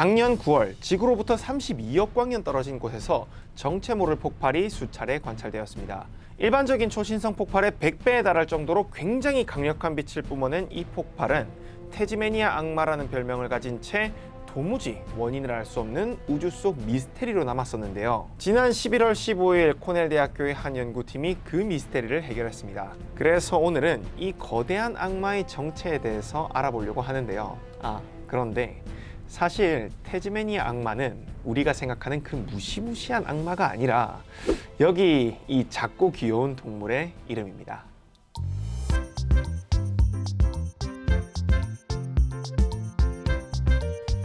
작년 9월 지구로부터 32억 광년 떨어진 곳에서 정체 모를 폭발이 수차례 관찰되었습니다. 일반적인 초신성 폭발의 100배에 달할 정도로 굉장히 강력한 빛을 뿜어낸 이 폭발은 테즈메니아 악마라는 별명을 가진 채 도무지 원인을 알 수 없는 우주 속 미스테리로 남았었는데요. 지난 11월 15일 코넬 대학교의 한 연구팀이 그 미스테리를 해결했습니다. 그래서 오늘은 이 거대한 악마의 정체에 대해서 알아보려고 하는데요. 아, 그런데 사실 테즈메니아 악마는 우리가 생각하는 그 무시무시한 악마가 아니라 여기 이 작고 귀여운 동물의 이름입니다.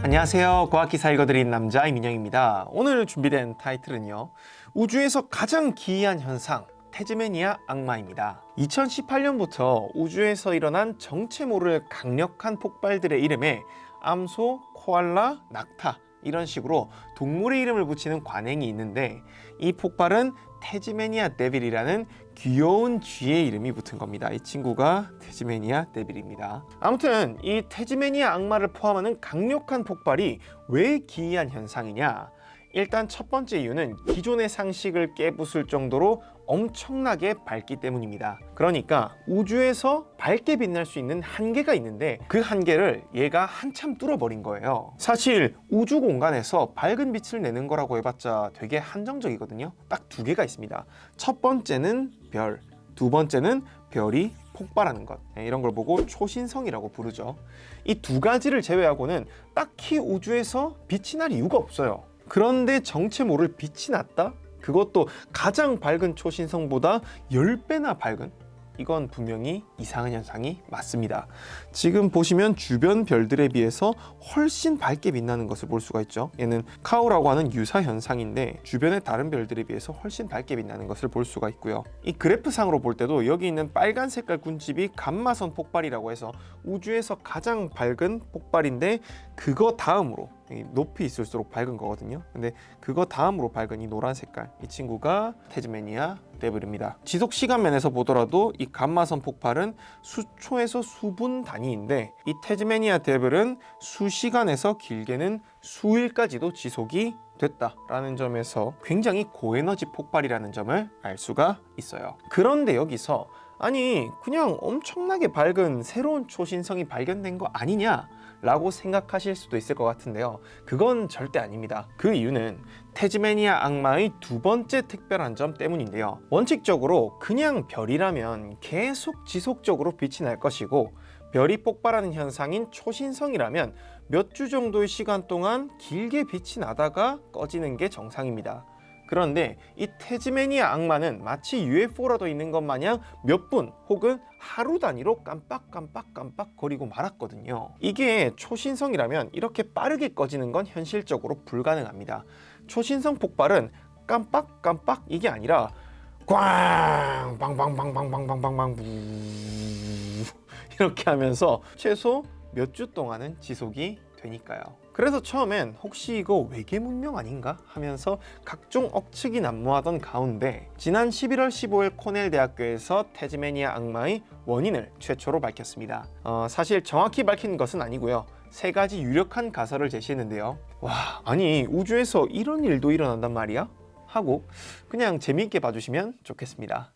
안녕하세요. 과학기사 읽어드린 남자 이민영입니다. 오늘 준비된 타이틀은요. 우주에서 가장 기이한 현상, 테즈메니아 악마입니다. 2018년부터 우주에서 일어난 정체 모를 강력한 폭발들의 이름에 암소, 코알라, 낙타 이런 식으로 동물의 이름을 붙이는 관행이 있는데 이 폭발은 테즈메니아 데빌이라는 귀여운 쥐의 이름이 붙은 겁니다. 이 친구가 테즈메니아 데빌입니다. 아무튼 이 테즈메니아 악마를 포함하는 강력한 폭발이 왜 기이한 현상이냐? 일단 첫 번째 이유는 기존의 상식을 깨부술 정도로 엄청나게 밝기 때문입니다. 그러니까 우주에서 밝게 빛날 수 있는 한계가 있는데 그 한계를 얘가 한참 뚫어버린 거예요. 사실 우주 공간에서 밝은 빛을 내는 거라고 해봤자 되게 한정적이거든요. 딱 두 개가 있습니다. 첫 번째는 별, 두 번째는 별이 폭발하는 것 네, 이런 걸 보고 초신성이라고 부르죠. 이 두 가지를 제외하고는 딱히 우주에서 빛이 날 이유가 없어요. 그런데 정체 모를 빛이 났다? 그것도 가장 밝은 초신성보다 10배나 밝은 이건 분명히 이상한 현상이 맞습니다. 지금 보시면 주변 별들에 비해서 훨씬 밝게 빛나는 것을 볼 수가 있죠. 얘는 카오라고 하는 유사 현상인데 주변의 다른 별들에 비해서 훨씬 밝게 빛나는 것을 볼 수가 있고요. 이 그래프상으로 볼 때도 여기 있는 빨간 색깔 군집이 감마선 폭발이라고 해서 우주에서 가장 밝은 폭발인데 그거 다음으로 이 높이 있을수록 밝은 거거든요. 근데 그거 다음으로 밝은 이 노란 색깔 이 친구가 테즈메니아 데블입니다. 지속 시간 면에서 보더라도 이 감마선 폭발은 수초에서 수분 단위인데 이 테즈메니아 데블은 수시간에서 길게는 수일까지도 지속이 됐다라는 점에서 굉장히 고에너지 폭발이라는 점을 알 수가 있어요. 그런데 여기서 아니 그냥 엄청나게 밝은 새로운 초신성이 발견된 거 아니냐? 라고 생각하실 수도 있을 것 같은데요. 그건 절대 아닙니다. 그 이유는 테즈메니아 악마의 두 번째 특별한 점 때문인데요. 원칙적으로 그냥 별이라면 계속 지속적으로 빛이 날 것이고 별이 폭발하는 현상인 초신성이라면 몇 주 정도의 시간 동안 길게 빛이 나다가 꺼지는 게 정상입니다. 그런데 이 테즈메니아 악마는 마치 UFO라도 있는 것 마냥 몇 분 혹은 하루 단위로 깜빡깜빡깜빡 거리고 말았거든요. 이게 초신성이라면 이렇게 빠르게 꺼지는 건 현실적으로 불가능합니다. 초신성 폭발은 깜빡깜빡 이게 아니라 꽝부 이렇게 하면서 최소 몇 주 동안은 지속이 되니까요. 그래서 처음엔 혹시 이거 외계 문명 아닌가 하면서 각종 억측이 난무하던 가운데 지난 11월 15일 코넬 대학교에서 테즈메니아 악마의 원인을 최초로 밝혔습니다. 어, 사실 정확히 밝힌 것은 아니고요. 세 가지 유력한 가설을 제시했는데요. 와, 아니 우주에서 이런 일도 일어난단 말이야? 하고 그냥 재미있게 봐주시면 좋겠습니다.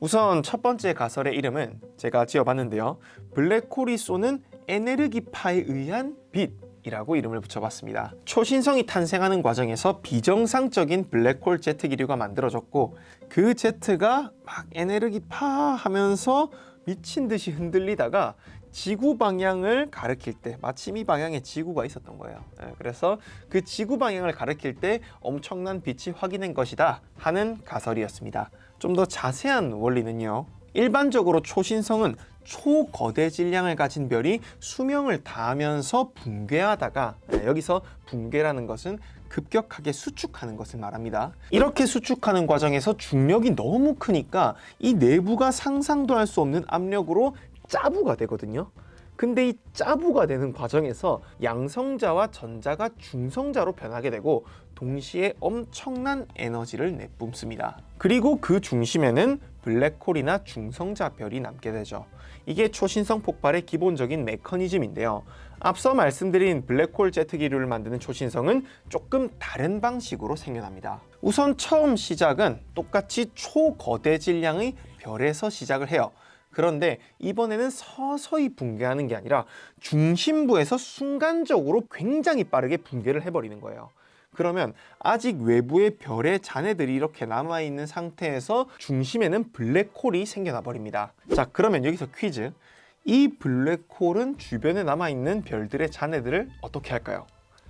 우선 첫 번째 가설의 이름은 제가 지어봤는데요. 블랙홀이 쏘는 에네르기파에 의한 빛 이라고 이름을 붙여봤습니다. 초신성이 탄생하는 과정에서 비정상적인 블랙홀 제트 기류가 만들어졌고 그 제트가 막 에네르기파 하면서 미친 듯이 흔들리다가 지구 방향을 가리킬 때 마침 이 방향에 지구가 있었던 거예요. 예, 그래서 그 지구 방향을 가리킬 때 엄청난 빛이 확인된 것이다 하는 가설이었습니다. 좀 더 자세한 원리는요. 일반적으로 초신성은 초거대 질량을 가진 별이 수명을 다하면서 붕괴하다가 예, 여기서 붕괴라는 것은 급격하게 수축하는 것을 말합니다. 이렇게 수축하는 과정에서 중력이 너무 크니까 이 내부가 상상도 할 수 없는 압력으로 짜부가 되거든요. 근데 이 짜부가 되는 과정에서 양성자와 전자가 중성자로 변하게 되고 동시에 엄청난 에너지를 내뿜습니다. 그리고 그 중심에는 블랙홀이나 중성자 별이 남게 되죠. 이게 초신성 폭발의 기본적인 메커니즘인데요. 앞서 말씀드린 블랙홀 제트 기류를 만드는 초신성은 조금 다른 방식으로 생겨납니다. 우선 처음 시작은 똑같이 초거대 질량의 별에서 시작을 해요. 그런데 이번에는 서서히 붕괴하는 게 아니라 중심부에서 순간적으로 굉장히 빠르게 붕괴를 해버리는 거예요. 그러면 아직 외부의 별의 잔해들이 이렇게 남아있는 상태에서 중심에는 블랙홀이 생겨나 버립니다. 자, 그러면 여기서 퀴즈. 이 블랙홀은 주변에 남아있는 별들의 잔해들을 어떻게 할까요?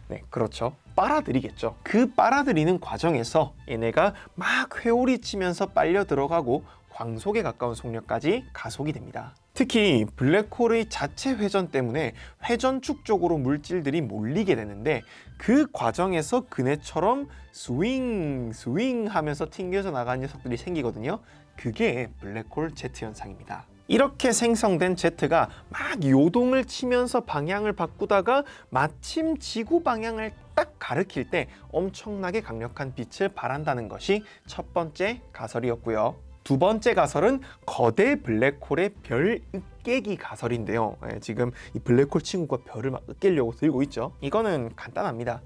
네, 그렇죠. 빨아들이겠죠. 그 빨아들이는 과정에서 얘네가 막 회오리 치면서 빨려 들어가고 광속에 가까운 속력까지 가속이 됩니다. 특히 블랙홀의 자체 회전 때문에 회전축 쪽으로 물질들이 몰리게 되는데 그 과정에서 그네처럼 스윙 스윙 하면서 튕겨져 나가는 녀석들이 생기거든요. 그게 블랙홀 제트 현상입니다. 이렇게 생성된 제트가 막 요동을 치면서 방향을 바꾸다가 마침 지구 방향을 딱 가리킬 때 엄청나게 강력한 빛을 발한다는 것이 첫 번째 가설이었고요. 두 번째 가설은 거대 블랙홀의 별 으깨기 가설인데요. 예, 지금 이 블랙홀 친구가 별을 막 으깨려고 들고 있죠. 이거는 간단합니다.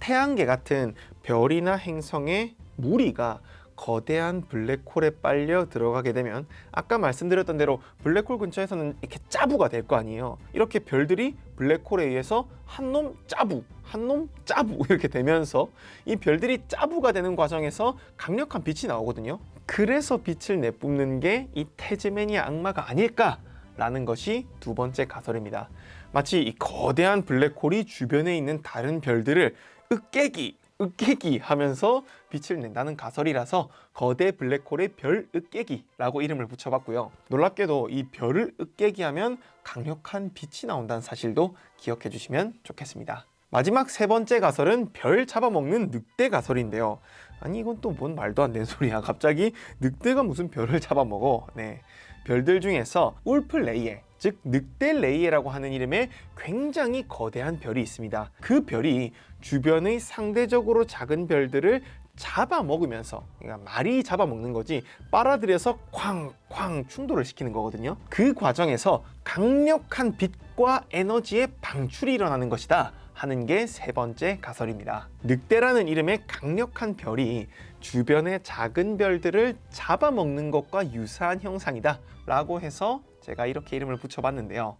태양계 같은 별이나 행성의 무리가 거대한 블랙홀에 빨려 들어가게 되면 아까 말씀드렸던 대로 블랙홀 근처에서는 이렇게 짜부가 될 거 아니에요. 이렇게 별들이 블랙홀에 의해서 한 놈 짜부, 한 놈 짜부 이렇게 되면서 이 별들이 짜부가 되는 과정에서 강력한 빛이 나오거든요. 그래서 빛을 내뿜는 게이 태즈메니아 악마가 아닐까 라는 것이 두 번째 가설입니다. 마치 이 거대한 블랙홀이 주변에 있는 다른 별들을 으깨기 으깨기 하면서 빛을 낸다는 가설이라서 거대 블랙홀의 별 으깨기라고 이름을 붙여봤고요. 놀랍게도 이 별을 으깨기 하면 강력한 빛이 나온다는 사실도 기억해 주시면 좋겠습니다. 마지막 세 번째 가설은 별 잡아먹는 늑대 가설인데요. 아니 이건 또 뭔 말도 안 되는 소리야. 갑자기 늑대가 무슨 별을 잡아먹어. 네. 별들 중에서 울플레이에 즉 늑대레이에라고 하는 이름의 굉장히 거대한 별이 있습니다. 그 별이 주변의 상대적으로 작은 별들을 잡아먹으면서 그러니까 말이 잡아먹는 거지 빨아들여서 쾅쾅 충돌을 시키는 거거든요. 그 과정에서 강력한 빛과 에너지의 방출이 일어나는 것이다. 하는 게 세 번째 가설입니다. 늑대라는 이름의 강력한 별이 주변의 작은 별들을 잡아먹는 것과 유사한 형상이다 라고 해서 제가 이렇게 이름을 붙여봤는데요.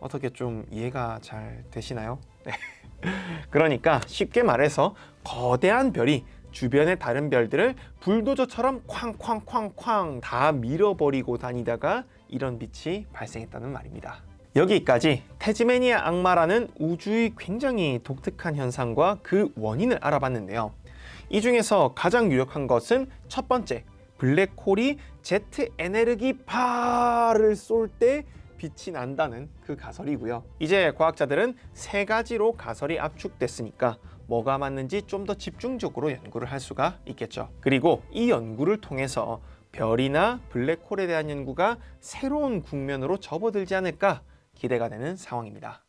어떻게 좀 이해가 잘 되시나요? 네. 그러니까 쉽게 말해서 거대한 별이 주변의 다른 별들을 불도저처럼 쾅쾅쾅쾅 다 밀어버리고 다니다가 이런 빛이 발생했다는 말입니다. 여기까지 태즈메니아 악마라는 우주의 굉장히 독특한 현상과 그 원인을 알아봤는데요. 이 중에서 가장 유력한 것은 첫 번째, 블랙홀이 제트 에네르기파를 쏠 때 빛이 난다는 그 가설이고요. 이제 과학자들은 세 가지로 가설이 압축됐으니까 뭐가 맞는지 좀 더 집중적으로 연구를 할 수가 있겠죠. 그리고 이 연구를 통해서 별이나 블랙홀에 대한 연구가 새로운 국면으로 접어들지 않을까 기대가 되는 상황입니다.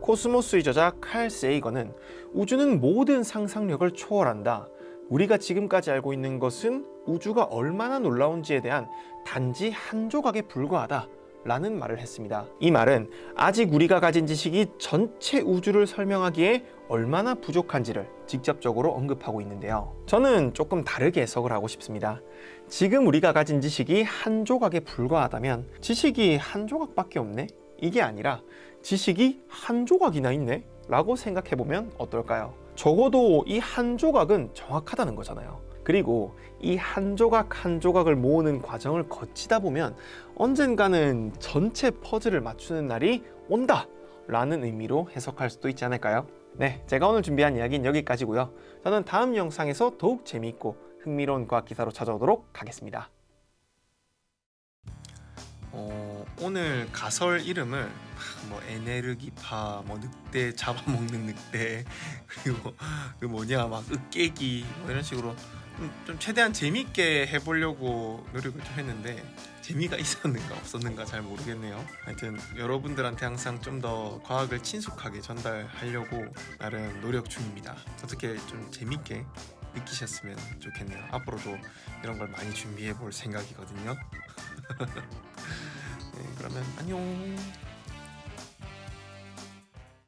코스모스의 저자 칼 세이거는 우주는 모든 상상력을 초월한다. 우리가 지금까지 알고 있는 것은 우주가 얼마나 놀라운지에 대한 단지 한 조각에 불과하다. 라는 말을 했습니다. 이 말은 아직 우리가 가진 지식이 전체 우주를 설명하기에 얼마나 부족한지를 직접적으로 언급하고 있는데요. 저는 조금 다르게 해석을 하고 싶습니다. 지금 우리가 가진 지식이 한 조각에 불과하다면 지식이 한 조각밖에 없네? 이게 아니라 지식이 한 조각이나 있네? 라고 생각해 보면 어떨까요? 적어도 이 한 조각은 정확하다는 거잖아요. 그리고 이 한 조각 한 조각을 모으는 과정을 거치다 보면 언젠가는 전체 퍼즐을 맞추는 날이 온다! 라는 의미로 해석할 수도 있지 않을까요? 네, 제가 오늘 준비한 이야기는 여기까지고요. 저는 다음 영상에서 더욱 재미있고 흥미로운 과학 기사로 찾아오도록 하겠습니다. 어, 오늘 가설 이름을 뭐 에네르기파, 뭐 늑대 잡아먹는 늑대 그리고 그 뭐냐 막 으깨기 뭐 이런 식으로 좀, 좀 최대한 재밌게 해보려고 노력을 좀 했는데 재미가 있었는가 없었는가 잘 모르겠네요. 하여튼 여러분들한테 항상 좀 더 과학을 친숙하게 전달하려고 나름 노력 중입니다. 어떻게 좀 재밌게 느끼셨으면 좋겠네요. 앞으로도 이런 걸 많이 준비해 볼 생각이거든요. 네, 그러면 안녕.